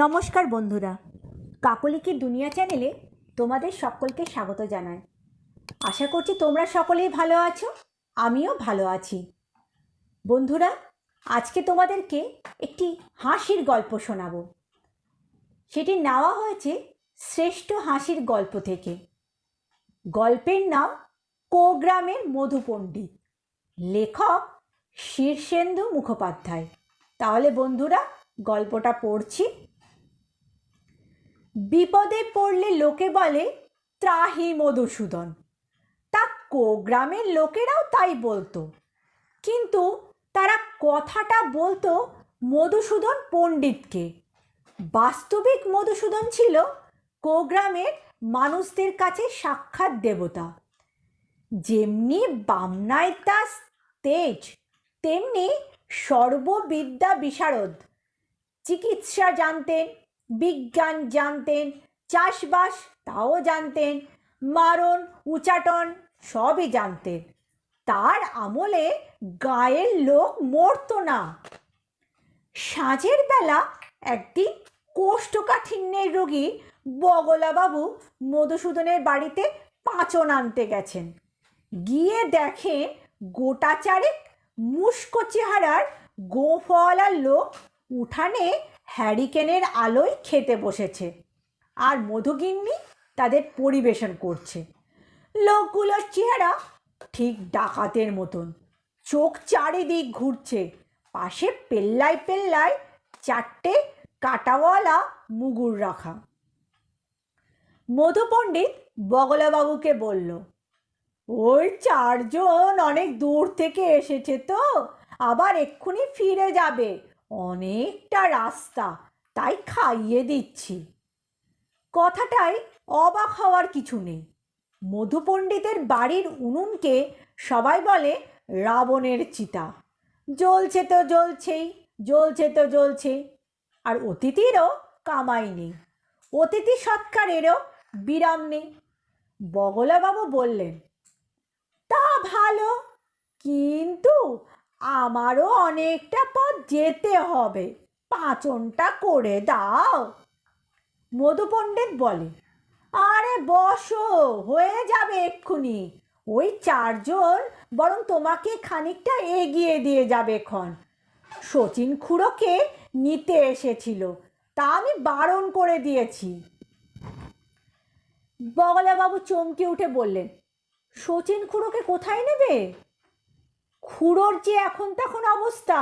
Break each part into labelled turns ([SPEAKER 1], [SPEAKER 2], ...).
[SPEAKER 1] নমস্কার বন্ধুরা। কাকলিকি দুনিয়া চ্যানেলে তোমাদের সকলকে স্বাগত জানাই। আশা করছি তোমরা সকলেই ভালো আছো, আমিও ভালো আছি। বন্ধুরা, আজকে তোমাদেরকে একটি হাসির গল্প শোনাবো। সেটি নেওয়া হয়েছে শ্রেষ্ঠ হাসির গল্প থেকে। গল্পের নাম কোগ্রামের মধুপণ্ডিত লেখক শীর্ষেন্দু মুখোপাধ্যায়। তাহলে বন্ধুরা, গল্পটা পড়ছি বিপদে পড়লে লোকে বলে, ত্রাহি মধুসূদন। তা কোগ্রামের লোকেরাও তাই বলতো। কিন্তু তারা কথাটা বলতো মধুসূদন পণ্ডিতকে। বাস্তবিক মধুসূদন ছিল কোগ্রামের মানুষদের কাছে সাক্ষাৎ দেবতা। যেমনি বামনায় তার তেজ, তেমনি সর্ববিদ্যা বিশারদ। চিকিৎসা জানতেন বিজ্ঞান জানতেন, চাষবাস তাও জানতেন, মারণ, উচাটন সবই জানতেন। তার আমলে গায়ের লোক মরতো না। সাঁঝের বেলা একদিন কোষ্ঠকাঠিন্যের রোগী বগলাবাবু মধুসূদনের বাড়িতে পাঁচন আনতে গেছেন। গিয়ে দেখে গোটা চারেক মুস্কো চেহারার গোফওয়ালা লোক উঠানে হ্যারিকেনের আলোয় খেতে বসেছে আর মধুগিন্নি তাদের পরিবেশন করছে। লোকগুলোর চেহারা ঠিক ডাকাতের মতন। চোখ চারিদিক ঘুরছে। পাশে পেল্লায় পেল্লায় চারটে কাটাওয়ালা মুগুর রাখা। মধু পণ্ডিত বগলাবাবুকে বলল, ওই চারজন অনেক দূর থেকে এসেছে তো। আবার এক্ষুনি ফিরে যাবে। অনেকটা রাস্তা, তাই খাইয়ে দিচ্ছি। কথাটায় অবাক হওয়ার কিছু নেই। মধু পণ্ডিতের বাড়ির উনুনকে সবাই বলে রাবণের চিতা। জ্বলছে তো জ্বলছেই, জ্বলছে তো জ্বলছেই। আর অতিথিরও কামাই নেই, অতিথি সৎকারেরও বিরাম নেই। বগলাবাবু বললেন, তা ভালো আমারও অনেকটা পথ যেতে হবে। পাঁচনটা করে দাও। মধু পণ্ডিত বলে, আরে বসো, হয়ে যাবে এক্ষুনি। ওই চারজন বরং তোমাকে খানিকটা এগিয়ে দিয়ে যাবে ক্ষণ শচীন খুড়োকে নিতে এসেছিল। তা আমি বারণ করে দিয়েছি। বগলাবাবু চমকে উঠে বললেন শচীন খুড়োকে কোথায় নেবে? খুড়োর যে এখন তখন অবস্থা,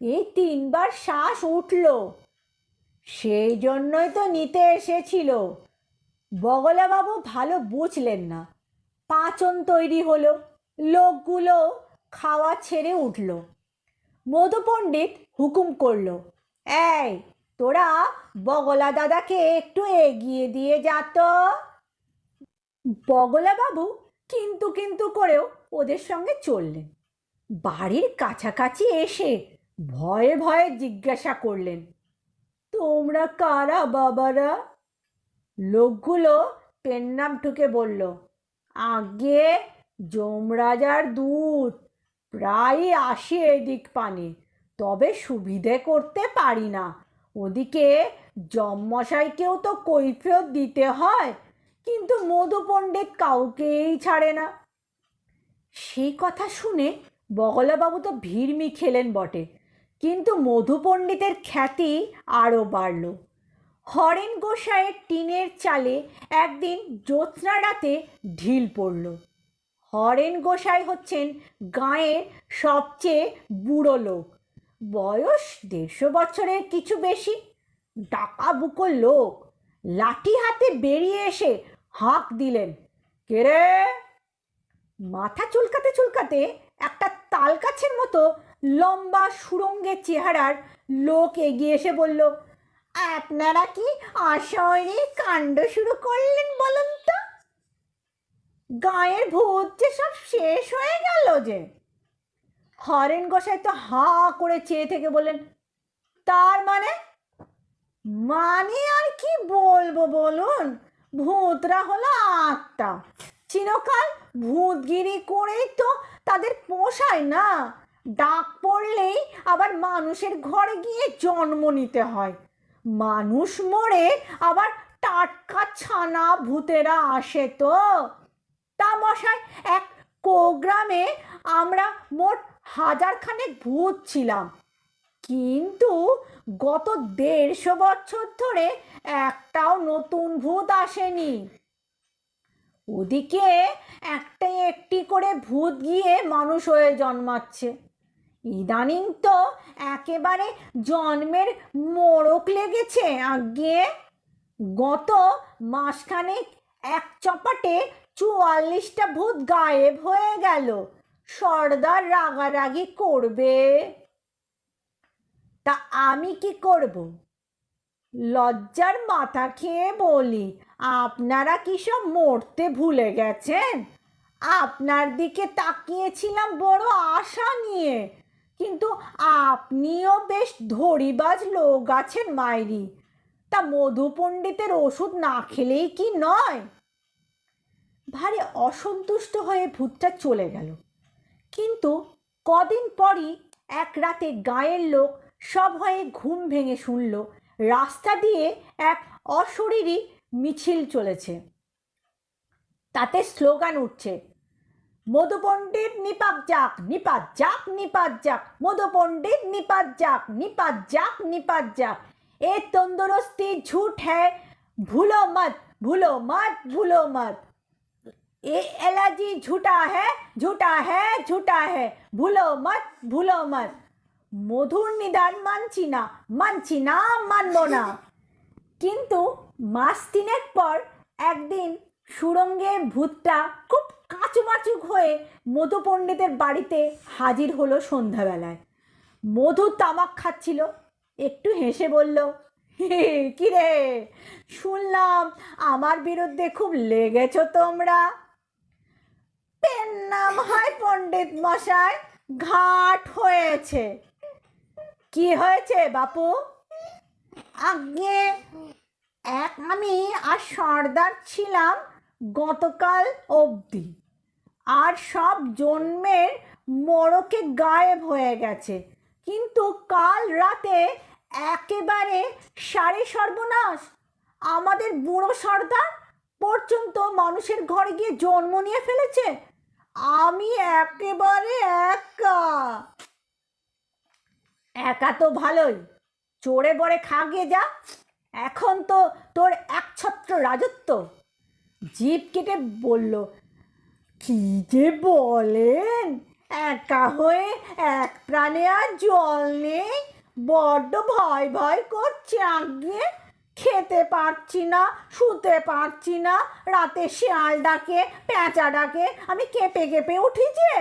[SPEAKER 1] এই তিনবার শ্বাস উঠল। সেই জন্যই তো নিতে এসেছিল। বগলাবাবু ভালো বুঝলেন না। পাচন তৈরি হলো, লোকগুলো খাওয়া ছেড়ে উঠল। মধু পণ্ডিত হুকুম করল, এই, তোরা বগলা দাদাকে একটু এগিয়ে দিয়ে যা তো। বগলাবাবু কিন্তু কিন্তু করেও ওদের সঙ্গে চললেন। বাড়ির কাছাকাছি এসে ভয়ে ভয়ে জিজ্ঞাসা করলেন, তোমরা কারা বাবারা? লোকগুলো পেন নাম ঠুকে বলল, আগে যমরাজার দুধ প্রায় আসি এদিক পানে, তবে সুবিধে করতে পারি না। ওদিকে জম্মশাইকেও তো কৈফিয়ত দিতে হয়, কিন্তু মধু পণ্ডিত কাউকেই ছাড়ে না। সেই কথা শুনে বগলাবাবু তো ভিড়মি খেলেন বটে, কিন্তু মধু পণ্ডিতের খ্যাতি আরও বাড়ল। হরেন গোসাইয়ের টিনের চালে একদিন জ্যোৎস্না রাতে ঢিল পড়ল। হরেন গোসাই হচ্ছেন গাঁয়ের সবচেয়ে বুড়ো লোক। বয়স দেড়শো বছরের কিছু বেশি। ডাকা বুকো লোক। লাঠি হাতে বেরিয়ে এসে হাঁক দিলেন কেরে মাথা চুলকাতে চুলকাতে একটা তাল গাছের মতো লম্বা সুরঙ্গের চেহারার লোক এগিয়ে এসে বলল, আপনারা কি অশরীর কাণ্ড শুরু করলেন বলুন তো? গায়ের ভূত যে সব শেষ হয়ে গেল যে। হরেন গোসাই তো হা করে চেয়ে থেকে বললেন, তার মানে? মানে আর কি বলব বলুন? ভূতরা হলো আত্মা। চিরকাল ভূতগিরি করেই তো তাদের পোষায় না। ডাক পড়লেই আবার মানুষের ঘরে গিয়ে জন্ম নিতে হয়। মানুষ মরে আবার টাটকা ছানা ভূতেরা আসে তো। তা মশাই, এক কোগ্রামে আমরা মোট হাজার খানেক ভূত ছিলাম। কিন্তু গত দেড়শো বছর ধরে একটাও নতুন ভূত আসেনি। ওদিকে একটা একটি করে ভূত গিয়ে মানুষ হয়ে জন্মাচ্ছে। ইদানিং তো একেবারে জন্মের মোড়ক লেগেছে আগে। গত মাসখানেক এক চপাটে চুয়াল্লিশটা ভূত গায়েব হয়ে গেল। সর্দার রাগারাগি করবে। তা আমি কি করব? লজ্জার মাথা খেয়ে বলি, আপনারা কি সব মরতে ভুলে গেছেন? আপনার দিকে তাকিয়েছিলাম বড় আশা নিয়ে, কিন্তু আপনিও বেশ ধরিবাজ লোক আছেন মাইরি। তা মধু পণ্ডিতের ওষুধ না খেলেই কি নয়? ভারী অসন্তুষ্ট হয়ে ভূতটা চলে গেল। কিন্তু কদিন পরই এক রাতে গায়ের লোক সব হয়ে ঘুম ভেঙে শুনল রাস্তা দিয়ে এক অশরীরী মিছিল চলেছে। তাতে স্লোগান উঠছে মধুপণ্ডিত নিপাত যাক নিপাত যাক নিপাত যাক মধুপণ্ডিত নিপাত যাক নিপাত যাক নিপাত যাক। এ তন্দুরস্তি ঝুট হ্যাঁ ভুলো মত ভুলো মত ভুলো মত। এ এলার্জি ঝুটা है ঝুটা है ঝুটা है ভুলো মত ভুলো মত। মধুর নিদান মানছি না মানছি না, মানব না। কিন্তু মাস তিনেক পর একদিন সুরঙ্গে ভূতটা খুব কাঁচুমাচুক হয়ে মধু পণ্ডিতের বাড়িতে হাজির হলো সন্ধ্যাবেলায়। মধু তামাক খাচ্ছিল, একটু হেসে বলল কি রে? শুনলাম আমার বিরুদ্ধে খুব লেগেছ তোমরা। পেন নাম হয় পণ্ডিত মশাই, ঘাট হয়েছে। কি হয়েছে, বাপু? আগে এক আমি আর সর্দার ছিলাম গতকাল অবধি। আর সব জন্মের মোড়কে গায়েব হয়ে গেছে। কিন্তু কাল রাতে একেবারে সারে সর্বনাশ। আমাদের বুড়ো সর্দার পর্যন্ত মানুষের ঘরে গিয়ে জন্ম নিয়ে ফেলেছে। আমি একেবারে একা। একা তো ভালোই। চোরে বড়ে খাগে যা, এখন তো তোর একছত্র রাজত্ব। জিভ কেটে বলল, কি যে বলেন, একা হয়ে এক প্রাণে আর জল নেই। বড্ড ভয় ভয় করছে আগে। খেতে পারছি না, শুতে পারছি না। রাতে শিয়াল ডাকে, পেঁচা ডাকে, আমি কেঁপে কেঁপে উঠি যে।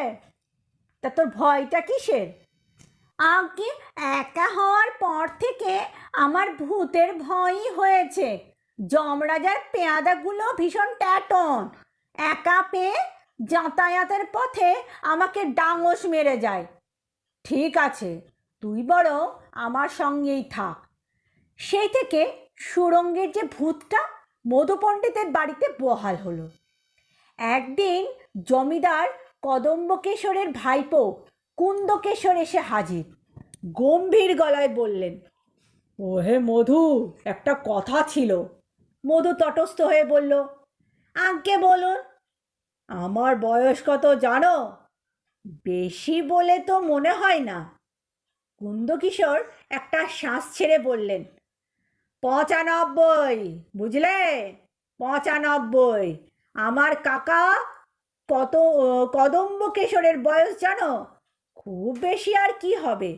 [SPEAKER 1] তা তোর ভয়টা কিসের? আগে একা হওয়ার পর থেকে আমার ভূতের ভয়ই হয়েছে। যমরাজার পেয়াদাগুলো ভীষণ ট্যাটন। একা পেয়ে যাতায়াতের পথে আমাকে ডাঙস মেরে যায়। ঠিক আছে, তুই বরং আমার সঙ্গেই থাক। সেই থেকে সুরঙ্গের যে ভূতটা মধু পণ্ডিতের বাড়িতে বহাল হলো। একদিন জমিদার কদম্বকেশরের ভাইপো কুন্দকেশর এসে হাজির। গম্ভীর গলায় বললেন ও হে মধু, একটা কথা ছিল। মধু তটস্থ হয়ে বলল, আজ্ঞে বলুন, আমার বয়স কত জানো? বেশি বলে তো মনে হয় না। কুন্দকিশোর একটা শ্বাস ছেড়ে বললেন, পঁচানব্বই, বুঝলে? পঁচানব্বই। আমার কাকা কত কদম্ব কেশরের বয়স জানো? খুব বেশি আর কি হবে?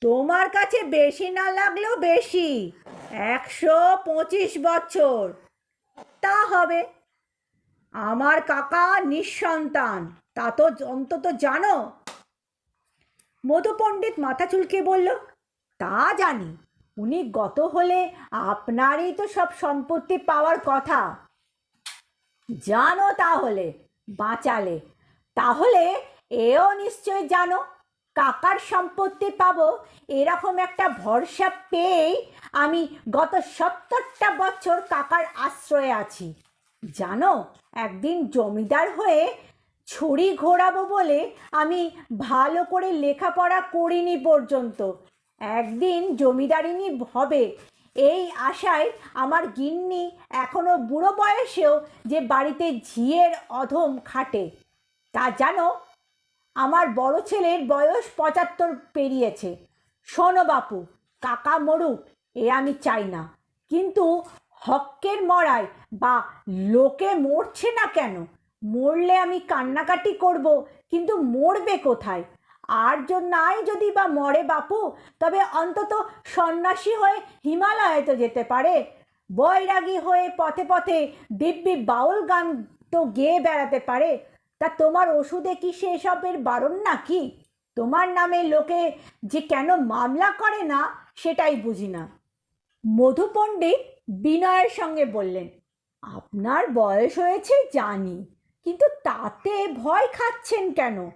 [SPEAKER 1] তোমার কাছে বেশি না লাগলেও বেশি। একশো পঁচিশ বছর। তা হবে। আমার কাকা নিঃসন্তান। তা তো অন্তত জানো। মধু পণ্ডিত মাথা চুলকে বলল, তা জানি। উনি গত হলে আপনারই তো সব সম্পত্তি পাওয়ার কথা। জানো তাহলে, বাঁচালে। তাহলে এও নিশ্চয় জানো, কাকার সম্পত্তি পাবো, এরকম একটা ভরসা পেয়েই আমি গত সত্তরটা বছর কাকার আশ্রয়ে আছি। জানো, একদিন জমিদার হয়ে ছড়ি ঘোরাবো বলে আমি ভালো করে লেখাপড়া করিনি পর্যন্ত। একদিন জমিদারিনী হবে এই আশায় আমার গিন্নি এখনও বুড়ো বয়সেও যে বাড়িতে ঝিয়ের অধম খাটে। তা জানো আমার বড় ছেলের বয়স পঁচাত্তর পেরিয়েছে। শোনো বাপু, কাকা মরুক, এ আমি চাই না। কিন্তু হক্কের মরায় বা লোকে মরছে না কেন? মরলে আমি কান্নাকাটি করব, কিন্তু মরবে কোথায়? আর নাই যদি বা মরে বাপু, তবে অন্তত সন্ন্যাসী হয়ে হিমালয়ে তো যেতে পারে। বৈরাগী হয়ে পথে পথে দিব্যি বাউল গান তো গেয়ে বেড়াতে পারে। তা তোমার ওষুধে কি সে সেসবের বারণ নাকি? তোমার নামে লোকে যে কেন মামলা করে না, সেটাই বুঝি না। মধু পণ্ডিত বিনয়ের সঙ্গে বললেন, আপনার বয়স হয়েছে জানি, কিন্তু তাতে ভয় খাচ্ছেন কেন?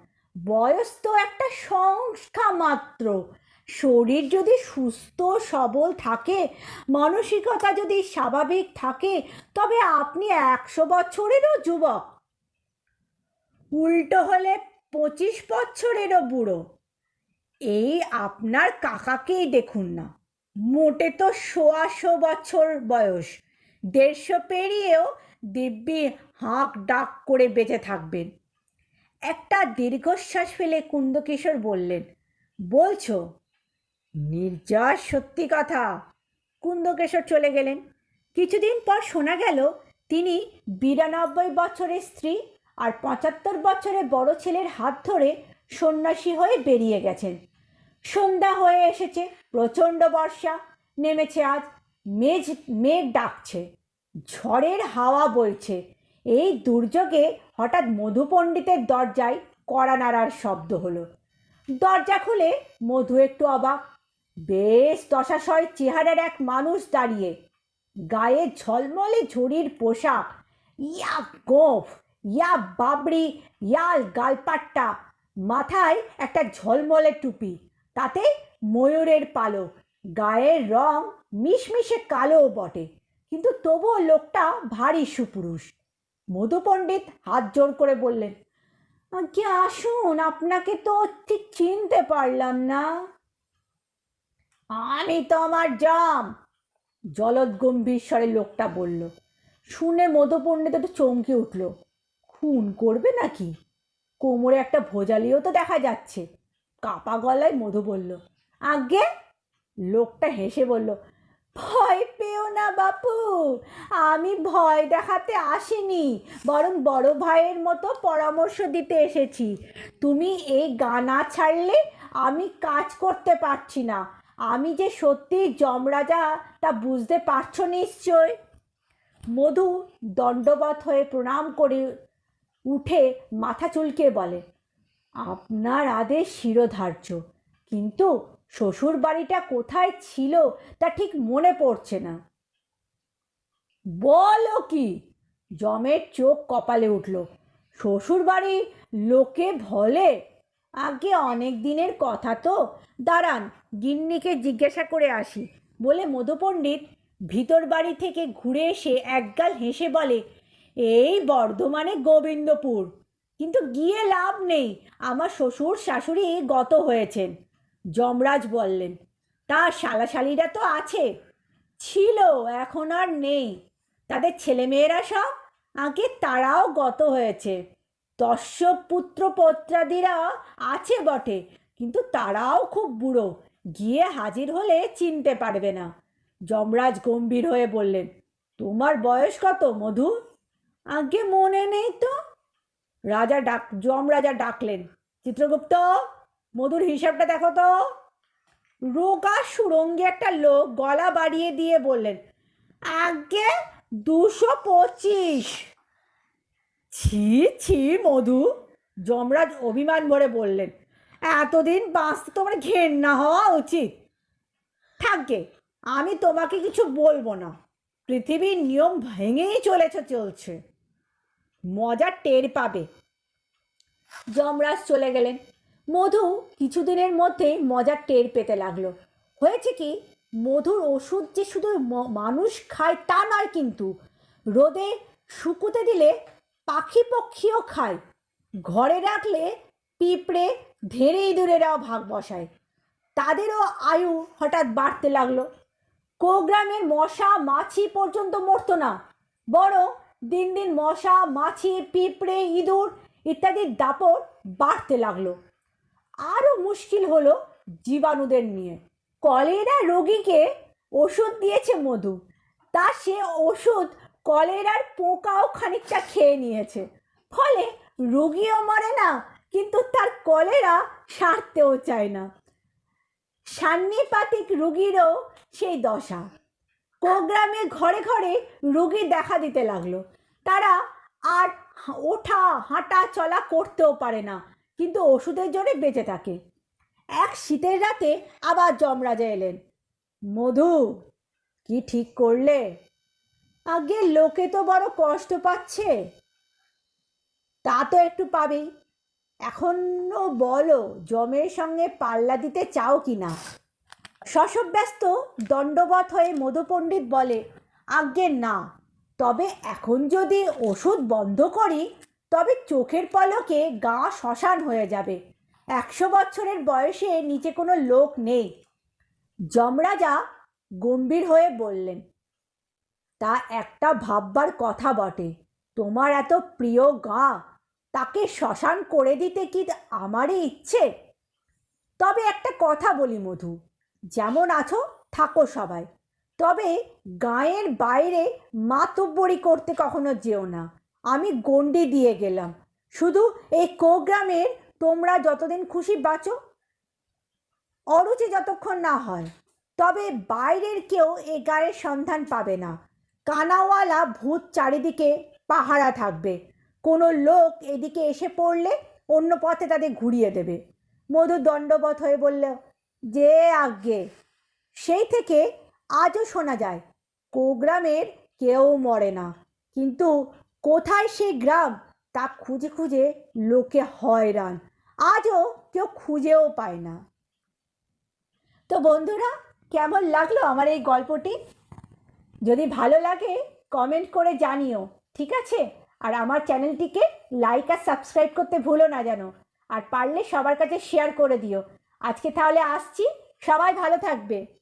[SPEAKER 1] বয়স তো একটা সংখ্যা মাত্র। শরীর যদি সুস্থ, সবল থাকে, মানসিকতা যদি স্বাভাবিক থাকে, তবে আপনি একশো বছরেরও যুবক। উল্টো হলে পঁচিশ বছরেরও বুড়ো। এই আপনার কাকাকেই দেখুন না। মোটে তো সোয়াশো বছর বয়স। দেড়শো পেরিয়েও দিব্যি হাঁক ডাক করে বেঁচে থাকবেন। একটা দীর্ঘশ্বাস ফেলে কুন্দকিশোর বললেন, বলছো? নির্যাস, সত্যি কথা। কুন্দকেশর চলে গেলেন। কিছুদিন পর শোনা গেল, তিনি বিরানব্বই বছরের স্ত্রী আর পঁচাত্তর বছরে বড় ছেলের হাত ধরে সন্ন্যাসী হয়ে বেরিয়ে গেছেন। সন্ধ্যা হয়ে এসেছে, প্রচণ্ড বর্ষা, নেমেছে আজ, মেঘ মেঘ ডাকছে, ঝড়ের হাওয়া বইছে। এই দুর্যোগে হঠাৎ মধু পণ্ডিতের দরজায় কড়া নাড়ার শব্দ হলো। দরজা খুলে মধু একটু অবাক। বেশ দশাশয় চেহারার এক মানুষ দাঁড়িয়ে, গায়ে ঝলমলে ঝুড়ির পোশাক। ইয়া গোফ! ইয়া বাবরি ইয়াল গালপাট্টা। মাথায় একটা ঝলমলে টুপি, তাতে ময়ূরের পালক গায়ের রং মিশমিশে কালোও বটে, কিন্তু তবুও লোকটা ভারী সুপুরুষ। মধু পণ্ডিত হাত জোর করে বললেন কি আসুন, আপনাকে তো ঠিক চিনতে পারলাম না। আমি তো আমার জাম। জলদ গম্ভীর স্বরে লোকটা বলল। শুনে মধু পণ্ডিত একটু চমকে উঠল। খুন করবে নাকি? কোমরে একটা ভোজালিও তো দেখা যাচ্ছে। কাপা গলায় মধু বলল, আজ্ঞে? লোকটা হেসে বলল, ভয় পেও না বাপু, আমি ভয় দেখাতে আসিনি, বরং বড় ভাইয়ের মতো পরামর্শ দিতে এসেছি। তুমি এই গানা ছাড়লে আমি কাজ করতে পারছি না। আমি যে সত্যি যমরাজা, তা বুঝতে পারছ নিশ্চয়? মধু দণ্ডবত হয়ে প্রণাম করে উঠে মাথা চুলকে বলে, আপনার আদেশ শিরোধার্য। কিন্তু শ্বশুর বাড়িটা কোথায় ছিল তা ঠিক মনে পড়ছে না। বলো কি? জমের চোখ কপালে উঠল শ্বশুর বাড়ি লোকে ভলে? আগে অনেক দিনের কথা তো। দাঁড়ান, গিন্নিকে জিজ্ঞাসা করে আসি। বলে মধুপণ্ডিত ভিতর বাড়ি থেকে ঘুরে এসে একগাল হেসে বলে এই বর্ধমানে গোবিন্দপুর। কিন্তু গিয়ে লাভ নেই। আমার শ্বশুর, শাশুড়ি গত হয়েছেন, যমরাজ বললেন। তা শালাশালিরা তো আছে, ছিল, এখন আর নেই। তাদের ছেলেমেয়েরা সব, আগে তারাও গত হয়েছে। দস্যপ পুত্র পত্রাদিরা আছে বটে, কিন্তু তারাও খুব বুড়ো, গিয়ে হাজির হলে চিনতে পারবে না। যমরাজ গম্ভীর হয়ে বললেন, তোমার বয়স কত, মধু? আগে মনে নেই তো? রাজা ডাক, যমরাজা ডাকলেন। চিত্রগুপ্ত, মধুর হিসাবটা দেখো তো। রোগা সুরঙ্গি একটা লোক গলা বাড়িয়ে দিয়ে বললেন, আগে দুশো পঁচিশ। ছি ছি, মধু। যমরাজ অভিমান ভরে বললেন, এতদিন বাঁচতে তোমার ঘেন্না হওয়া উচিত। থাকবে আমি তোমাকে কিছু বলব না। পৃথিবীর নিয়ম ভেঙেই চলেছে, চলছে। মজা টের পাবে। যমরাজ চলে গেলেন। মধু কিছুদিনের মধ্যেই মজার টের পেতে লাগল। হয়েছে কি, মধুর ওষুধ যে শুধু মানুষ খায় তা নয় কিন্তু, রোদে শুকুতে দিলে পাখি পক্ষীও খায়। ঘরে রাখলে পিঁপড়ে ধেড়ে ইঁদুরেরাও ভাগ বসায়। তাদেরও আয়ু হঠাৎ বাড়তে লাগল। কোগ্রামের মশা মাছি পর্যন্ত মরতো না, বরং দিন দিন মশা, মাছি, পিঁপড়ে, ইঁদুর ইত্যাদির দাপট বাড়তে লাগল। আরও মুশকিল হলো জীবাণুদের নিয়ে। কলেরা রোগীকে ওষুধ দিয়েছে মধু। তা সে ওষুধ কলেরার পোকাও খানিকটা খেয়ে নিয়েছে। ফলে রোগীও মরে না, কিন্তু তার কলেরা সারতেও চায় না। সান্নিপাতিক রুগীরও সেই দশা। কোগ্রামে ঘরে ঘরে রুগী দেখা দিতে লাগল। তারা আর ওঠা হাঁটা চলা করতেও পারে না, কিন্তু ওষুধের জোরে বেঁচে থাকে। এক শীতের রাতে আবার যমরাজা এলেন। মধু, কি ঠিক করলে? আগে লোকে তো বড় কষ্ট পাচ্ছে। তা তো একটু পাবেই এখনও বলো জমের সঙ্গে পাল্লা দিতে চাও কি না? শশব্যস্ত দণ্ডবত হয়ে মধুপণ্ডিত বলে, আজ্ঞে না। তবে এখন যদি ওষুধ বন্ধ করি, তবে চোখের পলকে গা শ্মশান হয়ে যাবে। একশো বছরের বয়সে নিচে কোনো লোক নেই। যমরাজা গম্ভীর হয়ে বললেন, তা একটা ভাববার কথা বটে। তোমার এত প্রিয় গা, তাকে শ্মশান করে দিতে কি আমারই ইচ্ছে? তবে একটা কথা বলি মধু। যেমন আছো, থাকো সবাই। তবে গায়ের বাইরে মাতব্বরি করতে কখনো যেও না। আমি গণ্ডি দিয়ে গেলাম। শুধু এই কোগ্রামের তোমরা যতদিন খুশি বাঁচো, অরুচি যতক্ষণ না হয়, তবে বাইরের কেউ এ গায়ের সন্ধান পাবে না। কানাওয়ালা ভূত চারিদিকে পাহারা থাকবে। কোনো লোক এদিকে এসে পড়লে অন্য পথে তাদের ঘুরিয়ে দেবে। মধু দণ্ডবত হয়ে বলল, যে আজ্ঞে। সেই থেকে আজও শোনা যায়, কোগ্রামের কেউ মরে না। কিন্তু কোথায় সেই গ্রাম, তা খুঁজে খুঁজে লোকে হয়রান। আজও কেউ খুঁজেও পায় না। তো বন্ধুরা, কেমন লাগল আমার এই গল্পটি? যদি ভালো লাগে কমেন্ট করে জানিও, ঠিক আছে? আর আমার চ্যানেলটিকে লাইক আর সাবস্ক্রাইব করতে ভুলো না যেন। আর পারলে সবার কাছে শেয়ার করে দিও। আজকে তাহলে আসছি। সবাই ভালো থাকবে।